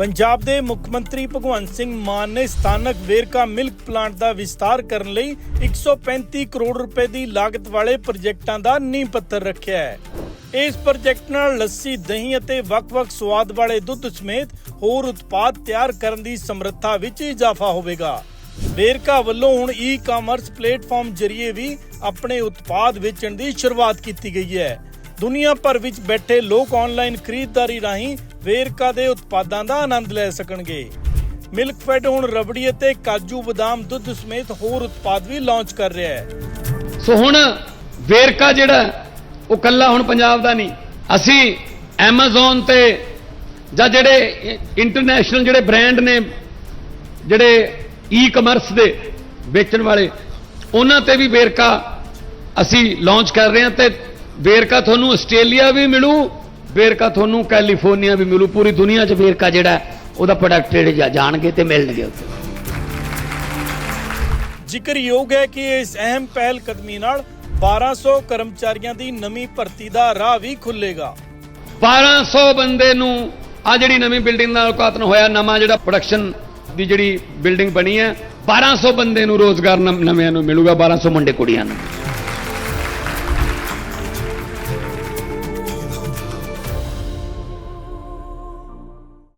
ਪੰਜਾਬ ਦੇ ਮੁੱਖ ਮੰਤਰੀ ਭਗਵੰਤ ਸਿੰਘ ਮਾਨ ਨੇ ਸਥਾਨਕ ਵੇਰਕਾ ਮਿਲਕ ਪਲਾਂਟ ਦਾ ਵਿਸਤਾਰ ਕਰਨ ਲਈ 135 ਕਰੋੜ ਰੁਪਏ ਦੀ ਲਾਗਤ ਵਾਲੇ ਪ੍ਰੋਜੈਕਟਾਂ ਦਾ ਨੀਂਹ ਪੱਥਰ ਰੱਖਿਆ ਹੈ। ਇਸ ਪ੍ਰੋਜੈਕਟ ਨਾਲ ਲੱਸੀ, ਦਹੀਂ ਅਤੇ ਵੱਖ-ਵੱਖ ਸਵਾਦ ਵਾਲੇ ਦੁੱਧ ਸਮੇਤ ਹੋਰ ਉਤਪਾਦ ਤਿਆਰ ਕਰਨ ਦੀ ਸਮਰੱਥਾ ਵਿੱਚ ਇਜ਼ਾਫਾ ਹੋਵੇਗਾ। ਵੇਰਕਾ ਵੱਲੋਂ ਹੁਣ ਈ-ਕਾਮਰਸ ਪਲੇਟਫਾਰਮ ਜ਼ਰੀਏ ਵੀ ਆਪਣੇ ਉਤਪਾਦ ਵੇਚਣ ਦੀ ਸ਼ੁਰੂਆਤ ਕੀਤੀ ਗਈ ਹੈ। ਦੁਨੀਆ ਭਰ ਵਿੱਚ ਬੈਠੇ ਲੋਕ ਆਨਲਾਈਨ ਖਰੀਦਦਾਰੀ ਰਾਹੀਂ ਵੇਰਕਾ ਦੇ ਉਤਪਾਦਾਂ ਦਾ ਆਨੰਦ ਲੈ ਸਕਣਗੇ। ਮਿਲਕ ਫੈਡ ਹੁਣ ਰਬੜੀ ਅਤੇ ਕਾਜੂ ਬਦਾਮ, ਦੁੱਧ ਸਮੇਤ ਹੋਰ ਉਤਪਾਦ ਵੀ ਲਾਂਚ ਕਰ ਰਿਹਾ ਹੈ। ਸੋ ਹੁਣ ਵੇਰਕਾ ਜਿਹੜਾ, ਉਹ ਕੱਲਾ ਹੁਣ ਪੰਜਾਬ ਦਾ ਨਹੀਂ। ਅਸੀਂ Amazon ਤੇ ਜਾਂ ਜਿਹੜੇ ਇੰਟਰਨੈਸ਼ਨਲ ਜਿਹੜੇ ਬ੍ਰਾਂਡ ਨੇ, ਜਿਹੜੇ ਈ-ਕਮਰਸ ਦੇ ਵੇਚਣ ਵਾਲੇ, ਉਹਨਾਂ ਤੇ ਵੀ ਵੇਰਕਾ ਅਸੀਂ ਲਾਂਚ ਕਰ ਰਹੇ ਹਾਂ ਤੇ ਵੇਰਕਾ ਤੁਹਾਨੂੰ ਆਸਟ੍ਰੇਲੀਆ ਵੀ ਮਿਲੂ ਵੇਰਕਾ ਤੁਹਾਨੂੰ ਕੈਲੀਫੋਰਨੀਆ ਵੀ ਮਿਲੂ ਪੂਰੀ ਦੁਨੀਆ 'ਚ ਵੇਰਕਾ ਜਿਹੜਾ ਉਹਦਾ ਪ੍ਰੋਡਕਟ ਜਿਹੜੇ ਜਾਣਗੇ ਤੇ ਮਿਲਣਗੇ ਉੱਥੇ। ਜ਼ਿਕਰਯੋਗ ਹੈ ਕਿ ਇਸ ਅਹਿਮ ਪਹਿਲ ਕਦਮੀ ਨਾਲ 1200 ਕਰਮਚਾਰੀਆਂ ਦੀ ਨਵੀਂ ਭਰਤੀ ਦਾ ਰਾਹ ਵੀ ਖੁੱਲੇਗਾ 1200 ਬੰਦੇ ਨੂੰ ਆ ਜਿਹੜੀ ਨਵੀਂ ਬਿਲਡਿੰਗ ਦਾ ਉਦਘਾਟਨ ਹੋਇਆ ਨਵਾਂ ਜਿਹੜਾ ਪ੍ਰੋਡਕਸ਼ਨ ਦੀ ਜਿਹੜੀ ਬਿਲਡਿੰਗ ਬਣੀ ਹੈ 1200 ਬੰਦੇ ਨੂੰ ਰੋਜ਼ਗਾਰ ਨਵ- ਨਵਿਆਂ ਨੂੰ ਮਿਲੂਗਾ 1200 ਮੁੰਡੇ ਕੁੜੀਆਂ ਨੂੰ।